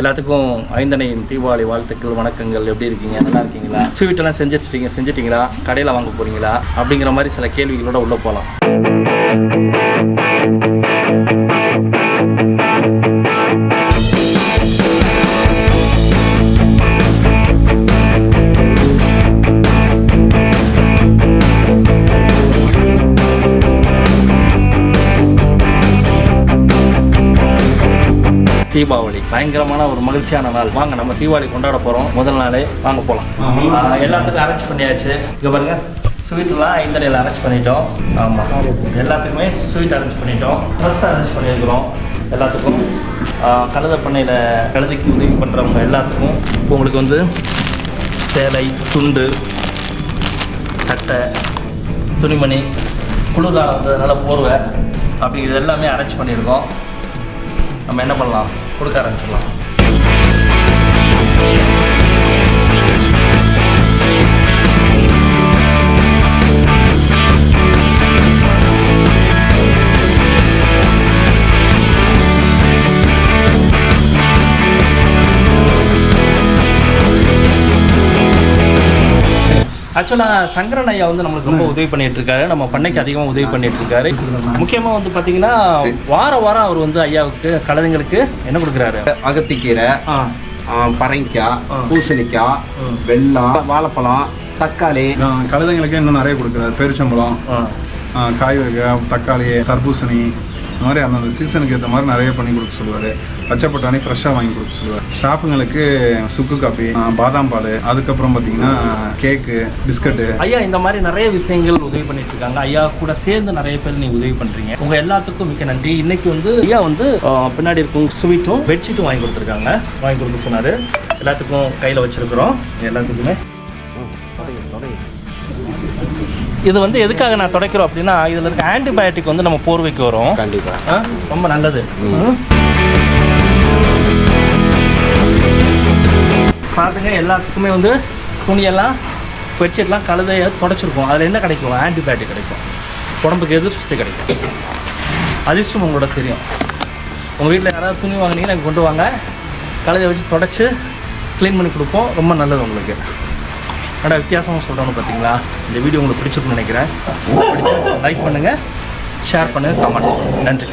எல்லாத்துக்கும் ஐந்தனையின் தீபாவளி வாழ்த்துக்கள் வணக்கங்கள். எப்படி இருக்கீங்க? நல்லா இருக்கீங்களா? ஸ்வீட்டெல்லாம் செஞ்சுட்டீங்க செஞ்சிட்டீங்களா? கடையில் வாங்க போகிறீங்களா அப்படிங்கிற மாதிரி சில கேள்விகளோட உள்ளே போகலாம் தீபாவளி. பயங்கரமான ஒரு மகிழ்ச்சியான நாள். வாங்க நம்ம தீபாவளி கொண்டாட போகிறோம் முதல் நாளே வாங்க போகலாம் எல்லாத்துக்கும் அரேஞ்ச் பண்ணியாச்சு. இங்கே பாருங்க ஸ்வீட்லாம் ஐந்தரையில் அரேஞ்ச் பண்ணிட்டோம். ஆமாம் எல்லாத்துக்குமே ஸ்வீட் அரேஞ்ச் பண்ணிட்டோம். ட்ரெஸ் அரேஞ்ச் பண்ணியிருக்கிறோம் எல்லாத்துக்கும். கழுத பண்ணையில் கழுதைக்கு உதவி பண்ணுறவங்க எல்லாத்துக்கும். இப்போ உங்களுக்கு வந்து சேலை துண்டு சட்டை துணிமணி குளிர்காலம் வந்ததுனால போர்வை அப்படி இது எல்லாமே அரேஞ்ச் பண்ணியிருக்கோம். நம்ம என்ன பண்ணலாம்? கொடுக்க ஆரம்பிச்சிடலாம். ஆக்சுவலாக சங்கரன் ஐயா வந்து நம்மளுக்கு ரொம்ப உதவி பண்ணிட்டு இருக்காரு நம்ம பண்ணைக்கு அதிகமாக உதவி பண்ணிட்டு இருக்காரு முக்கியமாக வந்து பார்த்தீங்கன்னா வார வாரம் அவர் வந்து ஐயாவுக்கு கழுதைங்களுக்கு என்ன கொடுக்குறாரு? அகத்திக்கீரை பரங்கிக்காய். பூசணிக்காய் ம். வெல்லம் வாழைப்பழம் தக்காளி. கழுதைங்களுக்கு இன்னும் நிறைய கொடுக்குறாரு. பேரிச்சம்பழம் காய் வகை தக்காளி தர்பூசணி இந்த மாதிரி அந்தந்த சீசனுக்கு ஏற்ற மாதிரி நிறைய பண்ணி கொடுக்க சொல்லுவார். பச்சை பட்டாணி ஃப்ரெஷ்ஷாக வாங்கி கொடுக்க சொல்லுவார். ஸ்டாஃபுங்களுக்கு சுக்கு காஃபி பாதாம் பால் அதுக்கப்புறம் பார்த்தீங்கன்னா கேக்கு பிஸ்கட்டு ஐயா இந்த மாதிரி நிறைய விஷயங்கள் உதவி பண்ணிட்டு இருக்காங்க ஐயா கூட சேர்ந்து நிறைய பேர் நீங்கள் உதவி பண்ணுறீங்க உங்கள் எல்லாத்துக்கும் மிக்க நன்றி. இன்னைக்கு வந்து ஐயா வந்து பின்னாடி இருக்கும் ஸ்வீட்டும் பெட்ஷீட்டும் வாங்கி கொடுத்துருக்காங்க. வாங்கி கொடுக்க சொன்னார். எல்லாத்துக்கும் கையில் வச்சுருக்குறோம். எல்லாத்துக்குமே. இது வந்து எதுக்காக நான் துடைக்கிறோம் அப்படின்னா இதுல இருக்க ஆன்டிபயோட்டிக் வந்து நம்ம போர்வைக்கு வரும். கண்டிப்பா. ஆ, ரொம்ப நல்லது. பாருங்க எல்லாத்துக்குமே வந்து துணியெல்லாம் பெட்ஷீட்லாம் கழுதைய தொடச்சிருக்கோம். அதில் என்ன கிடைக்கும்? ஆன்டிபயோட்டிக் கிடைக்கும். உடம்புக்கு எதிர்ப்பு சக்தி கிடைக்கும். அதிர்ஷ்டம் உங்களோட தெரியும். உங்கள் வீட்டில் யாராவது துணி வாங்குனீங்கன்னா கொண்டு வாங்க. கழுதையை வச்சு தொடச்சி க்ளீன் பண்ணி கொடுப்போம். ரொம்ப நல்லது உங்களுக்கு. என்னடா வித்தியாசமாக சொல்கிறோன்னு பார்த்தீங்களா இந்த வீடியோ உங்களுக்கு பிடிச்சிருக்குன்னு நினைக்கிறேன். லைக் பண்ணுங்கள் ஷேர் பண்ணுங்கள் கமெண்ட்ஸ் பண்ணுங்கள் நன்றி.